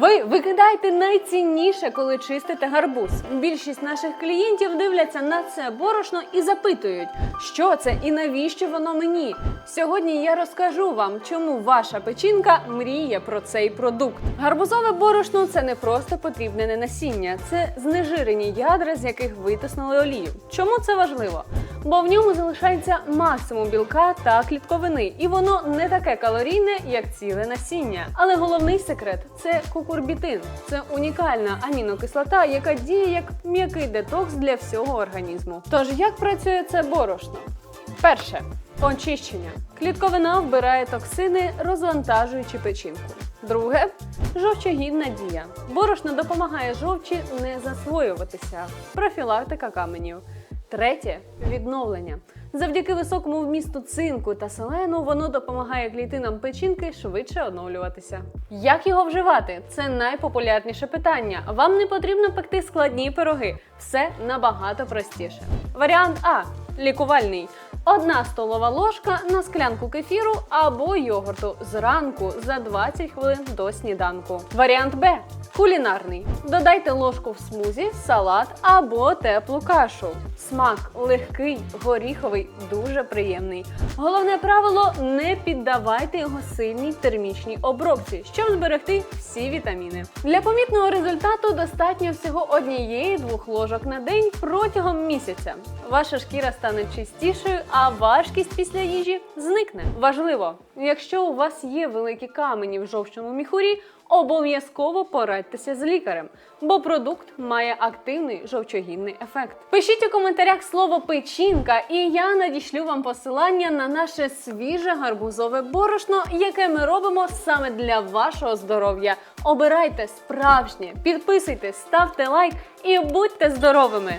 Ви викидаєте найцінніше, коли чистите гарбуз. Більшість наших клієнтів дивляться на це борошно і запитують, що це і навіщо воно мені. Сьогодні я розкажу вам, чому ваша печінка мріє про цей продукт. Гарбузове борошно це не просто потрібне насіння, це знежирені ядра, з яких витиснули олію. Чому це важливо? Бо в ньому залишається максимум білка та клітковини, і воно не таке калорійне, як ціле насіння. Але головний секрет це кукурбітин. Це унікальна амінокислота, яка діє як м'який детокс для всього організму. Тож як працює це борошно? Перше очищення. Клітковина вбирає токсини, розвантажуючи печінку. Друге жовчогінна дія. Борошно допомагає жовчі не засвоюватися. Профілактика каменів. Третє відновлення. Завдяки високому вмісту цинку та селену воно допомагає клітинам печінки швидше оновлюватися. Як його вживати? Це найпопулярніше питання. Вам не потрібно пекти складні пироги. Все набагато простіше. Варіант А лікувальний. Одна столова ложка на склянку кефіру або йогурту зранку за 20 хвилин до сніданку. Варіант Б кулінарний. Додайте ложку в смузі, салат або теплу кашу. Смак легкий, горіховий, дуже приємний. Головне правило не піддавайте його сильній термічній обробці, щоб зберегти всі вітаміни. Для помітного результату достатньо всього однієї-двох ложок на день протягом місяця. Ваша шкіра стане чистішою, а важкість після їжі зникне. Важливо, якщо у вас є великі камені в жовчному міхурі, обов'язково порадьтеся з лікарем, бо продукт має активний жовчогінний ефект. Пишіть у коментарях слово печінка, і я надішлю вам посилання на наше свіже гарбузове борошно, яке ми робимо саме для вашого здоров'я. Обирайте справжнє, підписуйтесь, ставте лайк і будьте здоровими!